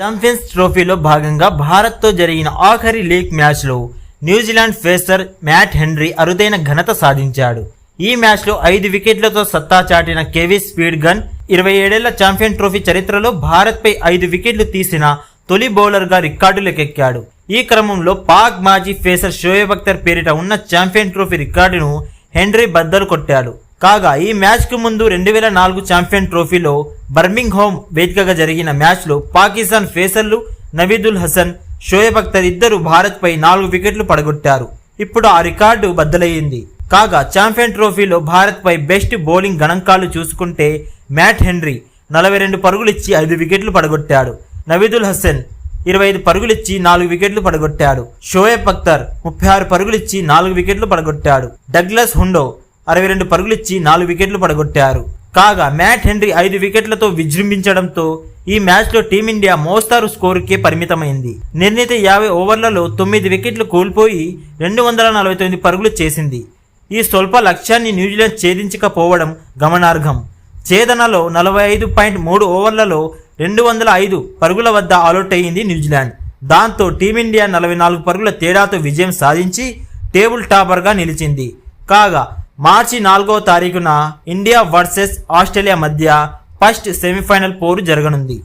Champions ట్రోఫీలో భాగంగా భారత్తో జరిగిన ఆఖరి లీగ్ మ్యాచ్లో న్యూజిలాండ్ ఫేసర్ మ్యాట్ హెన్రీ అరుదైన ఘనత సాధించాడు. ఈ మ్యాచ్లో ఐదు వికెట్లతో సత్తా చాటిన కేవీ స్పీడ్ గన్ ఇరవై ఏడేళ్ళ ఛాంపియన్ ట్రోఫీ చరిత్రలో భారత్పై ఐదు వికెట్లు తీసిన తొలి బౌలర్గా రికార్డులకెక్కాడు. ఈ క్రమంలో పాక్ మాజీ ఫేసర్ షోయబ్ అఖ్తర్ పేరిట ఉన్న ఛాంపియన్ ట్రోఫీ రికార్డును హెన్రీ బద్దలు కొట్టాడు. కాగా ఈ మ్యాచ్కు ముందు రెండు వేల నాలుగు ఛాంపియన్ ట్రోఫీలో బర్మింగ్ హోమ్ వేదికగా జరిగిన మ్యాచ్లో పాకిస్తాన్ ఫేసర్లు నవీదుల్ హసన్ షోయబ్ అఖ్తర్ ఇద్దరు భారత్పై నాలుగు వికెట్లు పడగొట్టారు. ఇప్పుడు ఆ రికార్డు బద్దలయ్యింది. కాగా ఛాంపియన్ ట్రోఫీలో భారత్పై బెస్ట్ బౌలింగ్ గణాంకాలు చూసుకుంటే మ్యాట్ హెన్రీ నలభై రెండు పరుగులిచ్చి ఐదు వికెట్లు పడగొట్టాడు. నవీదుల్ హసన్ ఇరవై ఐదు పరుగులిచ్చి నాలుగు వికెట్లు పడగొట్టాడు. షోయబ్ అఖ్తర్ ముప్పై ఆరు పరుగులిచ్చి నాలుగు వికెట్లు పడగొట్టాడు. డగ్లస్ హుండో అరవై రెండు పరుగులిచ్చి నాలుగు వికెట్లు పడగొట్టారు. కాగా మ్యాట్ హెన్రీ ఐదు వికెట్లతో విజృంభించడంతో ఈ మ్యాచ్లో టీమిండియా మోస్తారు స్కోరుకే పరిమితమైంది. నిర్ణీత యాభై ఓవర్లలో తొమ్మిది వికెట్లు కోల్పోయి రెండు వందల నలభై తొమ్మిది పరుగులు చేసింది. ఈ స్వల్ప లక్ష్యాన్ని న్యూజిలాండ్ ఛేదించకపోవడం గమనార్హం. ఛేదనలో నలభై ఐదు పాయింట్ మూడు ఓవర్లలో రెండు వందల ఐదు పరుగుల వద్ద ఆలౌట్ అయ్యింది న్యూజిలాండ్. దాంతో టీమిండియా నలభై నాలుగు పరుగుల తేడాతో విజయం సాధించి టేబుల్ టాపర్గా నిలిచింది. కాగా మార్చి నాలుగో తారీఖున ఇండియా వర్సెస్ ఆస్ట్రేలియా మధ్య ఫస్ట్ సెమీఫైనల్ పోరు జరగనుంది.